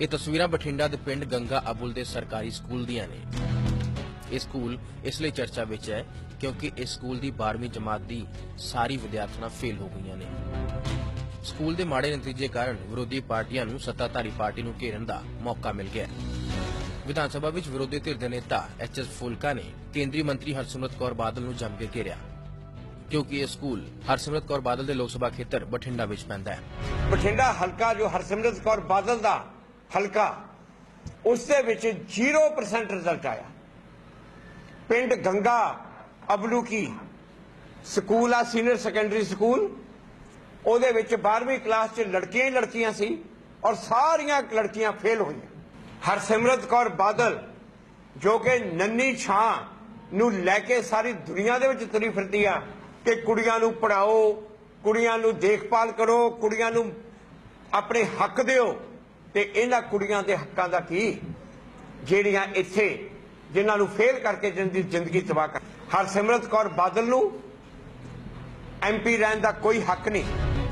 ਇਹ ਤਸਵੀਰਾਂ ਬਠਿੰਡਾ ਦੇ ਪਿੰਡ ਗੰਗਾ ਅਬੁਲ ਦੇ ਸਰਕਾਰੀ ਸਕੂਲ ਦੀਆਂ ਨੇ। ਇਹ ਸਕੂਲ ਇਸ ਲਈ ਚਰਚਾ ਵਿੱਚ ਹੈ ਕਿਉਂਕਿ ਇਸ ਸਕੂਲ ਦੀ 12ਵੀਂ ਜਮਾਤ ਦੀ ਸਾਰੀ ਵਿਦਿਆਰਥਣਾਂ ਫੇਲ ਹੋ ਗਈਆਂ ਨੇ। ਸਕੂਲ ਦੇ ਮਾੜੇ ਨਤੀਜੇ ਕਾਰਨ ਵਿਰੋਧੀ ਪਾਰਟੀਆਂ ਨੂੰ ਸੱਤਾਧਾਰੀ ਪਾਰਟੀ ਨੂੰ ਘੇਰਨ ਦਾ ਮੌਕਾ ਮਿਲ ਗਿਆ। ਵਿਧਾਨ ਸਭਾ ਵਿੱਚ ਵਿਰੋਧੀ ਧਿਰ ਦੇ ਨੇਤਾ ਐਚ.ਐਸ. ਫੁਲਕਾ ਨੇ ਕੇਂਦਰੀ ਮੰਤਰੀ ਹਰਸਿਮਰਤ ਕੌਰ ਬਾਦਲ ਨੂੰ ਜੰਮ ਕੇ ਘੇਰਿਆ। ਕਿਉਂਕਿ ਇਹ ਸਕੂਲ ਹਰਸਿਮਰਤ ਕੌਰ ਬਾਦਲ ਦੇ ਲੋਕ ਸਭਾ ਖੇਤਰ ਬਠਿੰਡਾ ਵਿੱਚ ਪੈਂਦਾ ਹੈ। ਬਠਿੰਡਾ ਹਲਕਾ ਜੋ ਹਰਸਿਮਰਤ ਕੌਰ ਬਾਦਲ ਦਾ ਹਲਕਾ ਉਸ ਦੇ ਵਿੱਚ 0% ਰਿਜ਼ਲਟ ਆਇਆ। ਪਿੰਡ ਗੰਗਾ ਅਬਲੂਕੀ ਸਕੂਲ ਆ ਸੀਨੀਅਰ ਸੈਕੰਡਰੀ ਸਕੂਲ। ਉਹਦੇ ਵਿੱਚ 12ਵੀਂ ਕਲਾਸ 'ਚ ਲੜਕੀਆਂ ਹੀ ਲੜਕੀਆਂ ਸੀ ਔਰ ਸਾਰੀਆਂ ਲੜਕੀਆਂ ਫੇਲ ਹੋਈਆਂ। ਹਰਸਿਮਰਤ ਕੌਰ ਬਾਦਲ, ਜੋ ਕਿ ਨੰਨੀ ਛਾਂ ਨੂੰ ਲੈ ਕੇ ਸਾਰੀ ਦੁਨੀਆ ਦੇ ਵਿੱਚ ਤੁਰੀ ਫਿਰਦੀ ਆ ਕਿ ਕੁੜੀਆਂ ਨੂੰ ਪੜਾਓ ਕੁੜੀਆਂ ਨੂੰ ਦੇਖਭਾਲ ਕਰੋ, ਕੁੜੀਆਂ ਨੂੰ ਆਪਣੇ ਹੱਕ ਦਿਓ। ਤੇ ਇਹਨਾਂ ਕੁੜੀਆਂ ਦੇ ਹੱਕਾਂ ਦਾ ਕੀ? ਜਿਹੜੀਆਂ ਇੱਥੇ, ਜਿਨ੍ਹਾਂ ਨੂੰ ਫੇਲ ਕਰਕੇ ਜਿੰਦੀ ਜ਼ਿੰਦਗੀ ਤਬਾਹ ਕਰ ਹਰਸਿਮਰਤ ਕੌਰ ਬਾਦਲ ਨੂੰ ਐਮਪੀ ਰਹਿਣ ਦਾ ਕੋਈ ਹੱਕ ਨਹੀਂ।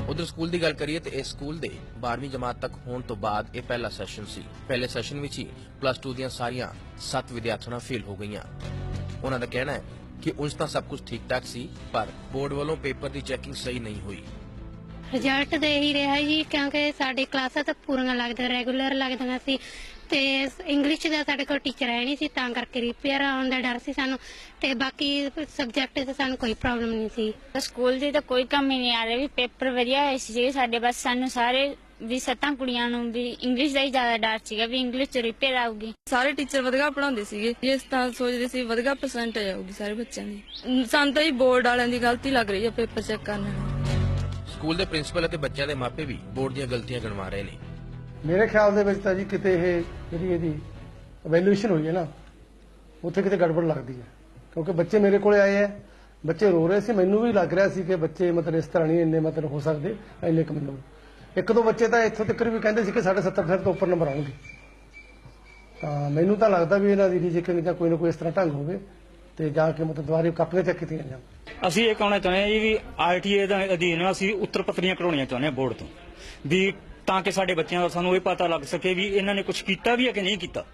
ਉਧਰ ਸਕੂਲ ਦੀ ਗੱਲ ਕਰੀਏ ਤੇ ਇਸ ਸਕੂਲ ਦੇ 12ਵੀਂ ਜਮਾਤ ਤੱਕ ਹੋਣ ਤੋਂ ਬਾਅਦ ਇਹ ਪਹਿਲਾ ਸੈਸ਼ਨ ਸੀ। ਪਹਿਲੇ ਸੈਸ਼ਨ ਵਿੱਚ ਹੀ ਪਲੱਸ 2 ਦੀਆਂ ਸਾਰੀਆਂ 7 ਵਿਦਿਆਰਥਣਾਂ ਫੇਲ ਹੋ ਗਈਆਂ। ਉਹਨਾਂ ਦਾ ਕਹਿਣਾ ਹੈ ਕਿ ਉਂਝ ਤਾਂ ਸਭ ਕੁਝ ਠੀਕ ਠਾਕ ਸੀ, ਪਰ ਬੋਰਡ ਵੱਲੋਂ ਪੇਪਰ ਦੀ ਚੈਕਿੰਗ ਸਹੀ ਨਹੀਂ ਹੋਈ। ਰਿਜ਼ਲਟ ਤੇ ਹੀ ਰਿਹਾ ਜੀ ਕਿਉਂਕਿ ਸਾਡੀ ਕਲਾਸਾਂ ਤਾਂ ਪੂਰੀਆਂ ਲੱਗਦੀਆਂ ਰੈਗੂਲਰ ਲੱਗਦੀਆਂ ਸੀ ਤੇ ਇੰਗਲਿਸ਼ ਦਾ ਸਾਡੇ ਕੋਲ ਟੀਚਰ ਹੈ ਨਹੀਂ ਸੀ ਤਾਂ ਕਰਕੇ ਰਿਪੇਅਰ ਆਉਣ ਦਾ ਡਰ ਸੀ ਸਾਨੂੰ ਤੇ ਬਾਕੀ ਸਬਜੈਕਟ ਤੇ ਸਾਨੂੰ ਕੋਈ ਪ੍ਰੋਬਲਮ ਨਹੀਂ ਸੀ। ਸਕੂਲ ਦੀ ਤਾਂ ਕੋਈ ਕਮੀ ਨਹੀਂ ਆ ਰਹੀ ਵੀ ਪੇਪਰ ਵਧੀਆ ਹੋਏ ਸੀ ਸਾਡੇ ਬਸ ਸਾਨੂੰ ਸਾਰੇ ਵੀ ਸੱਤਾਂ ਕੁੜੀਆਂ ਨੂੰ ਵੀ ਇੰਗਲਿਸ਼ ਦਾ ਹੀ ਜ਼ਿਆਦਾ ਡਰ ਸੀਗਾ ਵੀ ਇੰਗਲਿਸ਼ ਚ ਰਿਪੇਅਰ ਆਊਗੀ। ਸਾਰੇ ਟੀਚਰ ਵਧੀਆ ਪੜਾਉਂਦੇ ਸੀਗੇ ਇਸ ਤਾਂ ਸੋਚਦੇ ਸੀ ਵਧੀਆ ਪਰਸੈਂਟੇਜ ਆਊਗੀ ਸਾਰੇ ਬੱਚਿਆਂ ਦੀ। ਸਾਨੂੰ ਤਾਂ ਹੀ ਬੋਰਡ ਵਾਲਿਆਂ ਦੀ ਗਲਤੀ ਲੱਗ ਰਹੀ ਹੈ ਪੇਪਰ ਚੈੱਕ ਕਰਨ ਨਾਲ। ਸਕੂਲ ਦੇ ਪ੍ਰਿੰਸੀਪਲ ਅਤੇ ਬੱਚਿਆਂ ਦੇ ਮਾਪੇ ਵੀ ਬੋਰਡ ਦੀਆਂ ਗਲਤੀਆਂ ਗਣਵਾ ਰਹੇ ਨੇ। ਮੇਰੇ ਖਿਆਲ ਦੇ ਵਿੱਚ ਤਾਂ ਜੀ ਕਿਤੇ ਇਹ ਜਿਹੜੀ ਇਹਦੀ ਵੈਲਿਊਏਸ਼ਨ ਹੋਈ ਹੈ ਨਾ, ਉੱਥੇ ਕਿਤੇ ਗੜਬੜ ਲੱਗਦੀ ਹੈ। ਕਿਉਂਕਿ ਬੱਚੇ ਮੇਰੇ ਕੋਲੇ ਆਏ ਹੈ, ਬੱਚੇ ਰੋ ਰਹੇ ਸੀ, ਮੈਨੂੰ ਵੀ ਲੱਗ ਰਿਹਾ ਸੀ ਕਿ ਬੱਚੇ ਮਤਲਬ ਇਸ ਤਰ੍ਹਾਂ ਨਹੀਂ ਇੰਨੇ ਮਤਲਬ ਹੋ ਸਕਦੇ, ਇੰਨੇ ਕੁ ਇੱਕ ਦੋ ਬੱਚੇ ਤਾਂ ਇੱਥੋਂ ਤੱਕ ਵੀ ਕਹਿੰਦੇ ਸੀ ਕਿ ਸਾਡੇ 70% ਤੋਂ ਉੱਪਰ ਨੰਬਰ ਆਉਣਗੇ। ਤਾਂ ਮੈਨੂੰ ਤਾਂ ਲੱਗਦਾ ਵੀ ਇਹਨਾਂ ਦੀ ਰੀਚੈਕਿੰਗ ਜਾਂ ਕੋਈ ਨਾ ਕੋਈ ਇਸ ਤਰ੍ਹਾਂ ਢੰਗ ਹੋਵੇ। ਤੇ ਜਾ ਕੇ ਮਤਲਬ ਦੁਬਾਰੇ ਕਾਪੀਆਂ ਚੈੱਕ ਕੀਤੀਆਂ ਜਾਣ ਅਸੀਂ ਇਹ ਕਹਿਣਾ ਚਾਹੁੰਦੇ ਹਾਂ ਜੀ ਵੀ ਆਰਟੀਏ ਦਾ ਅਧੀਨ ਅਸੀਂ ਉੱਤਰ ਪੱਤਰੀਆਂ ਕਢਾਉਣੀਆਂ ਚਾਹੁੰਦੇ ਹਾਂ ਬੋਰਡ ਤੋਂ। ਵੀ ਤਾਂ ਕਿ ਸਾਡੇ ਬੱਚਿਆਂ ਦਾ ਸਾਨੂੰ ਇਹ ਪਤਾ ਲੱਗ ਸਕੇ ਵੀ ਇਹਨਾਂ ਨੇ ਕੁਝ ਕੀਤਾ ਵੀ ਹੈ ਕਿ ਨਹੀਂ ਕੀਤਾ।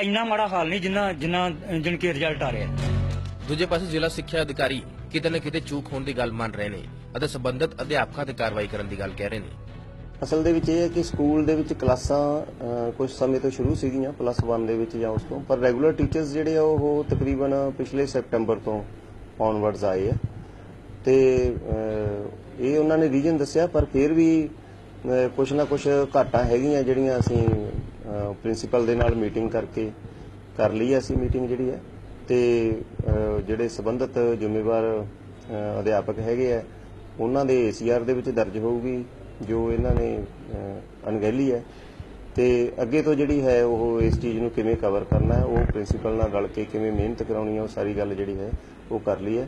ਇੰਨਾ ਮਾੜਾ ਹਾਲ ਨਹੀਂ ਜਿੰਨਾ ਜਿੰਨਾ ਜਿਨ ਕੇ ਰਿਜ਼ਲਟ ਆ ਰਿਹਾ। ਹੈ ਦੂਜੇ ਪਾਸੇ ਜ਼ਿਲ੍ਹਾ ਸਿੱਖਿਆ ਅਧਿਕਾਰੀ ਕਿਤੇ ਨਾ ਕਿਤੇ ਚੂਕ ਹੋਣ ਦੀ ਗੱਲ ਮੰਨ ਰਹੇ ਨੇ ਅਤੇ ਸੰਬੰਧਿਤ ਅਧਿਆਪਕਾਂ ਤੇ ਕਾਰਵਾਈ ਕਰਨ ਦੀ ਗੱਲ ਕਹਿ ਰਹੇ ਨੇ। ਅਸਲ ਦੇ ਵਿੱਚ ਇਹ ਹੈ ਕਿ ਸਕੂਲ ਦੇ ਵਿੱਚ ਕਲਾਸਾਂ ਅ, ਕੁਝ ਸਮੇਂ ਤੋਂ ਸ਼ੁਰੂ ਸੀਗੀਆਂ ਪਲੱਸ 1 ਦੇ ਵਿੱਚ ਜਾਂ ਉਸ ਤੋਂ ਪਰ ਰੈਗੂਲਰ ਟੀਚਰਸ ਜਿਹੜੇ ਆ ਉਹ ਤਕਰੀਬਨ ਪਿਛਲੇ ਸੈਪਟੈਂਬਰ ਤੋਂ ਔਨਵਰਡਸ ਆਏ ਆ। ਤੇ ਅ, ਇਹ ਉਹਨਾਂ ਨੇ ਰੀਜਨ ਦੱਸਿਆ ਪਰ ਫਿਰ ਵੀ ਅ, ਕੁਝ ਨਾ ਕੁਝ ਘਾਟਾਂ ਹੈਗੀਆਂ ਜਿਹੜੀਆਂ ਅਸੀਂ ਪ੍ਰਿੰਸੀਪਲ ਦੇ ਨਾਲ ਮੀਟਿੰਗ ਕਰਕੇ ਕਰ ਲਈ ਅਸੀਂ ਮੀਟਿੰਗ ਜਿਹੜੀ ਹੈ ਤੇ ਜਿਹੜੇ ਸਬੰਧਤ ਜ਼ਿੰਮੇਵਾਰ ਅਧਿਆਪਕ ਹੈਗੇ ਆ ਉਹਨਾਂ ਦੇ ਏਸੀਆਰ ਦੇ ਵਿੱਚ ਦਰਜ ਹੋਊਗੀ। ਜੋ ਇਹਨਾਂ ਨੇ ਅਣਗਹਿਲੀ ਹੈ। ਤੇ ਅੱਗੇ ਤੋਂ ਜਿਹੜੀ ਹੈ ਉਹ ਇਸ ਚੀਜ਼ ਨੂੰ ਕਿਵੇਂ ਕਵਰ ਕਰਨਾ ਹੈ, ਉਹ ਪ੍ਰਿੰਸੀਪਲ ਨਾਲ ਰਲ ਕੇ ਕਿਵੇਂ ਮਿਹਨਤ ਕਰਾਉਣੀ ਹੈ, ਉਹ ਸਾਰੀ ਗੱਲ ਜਿਹੜੀ ਹੈ ਉਹ ਕਰ ਲਈ ਹੈ।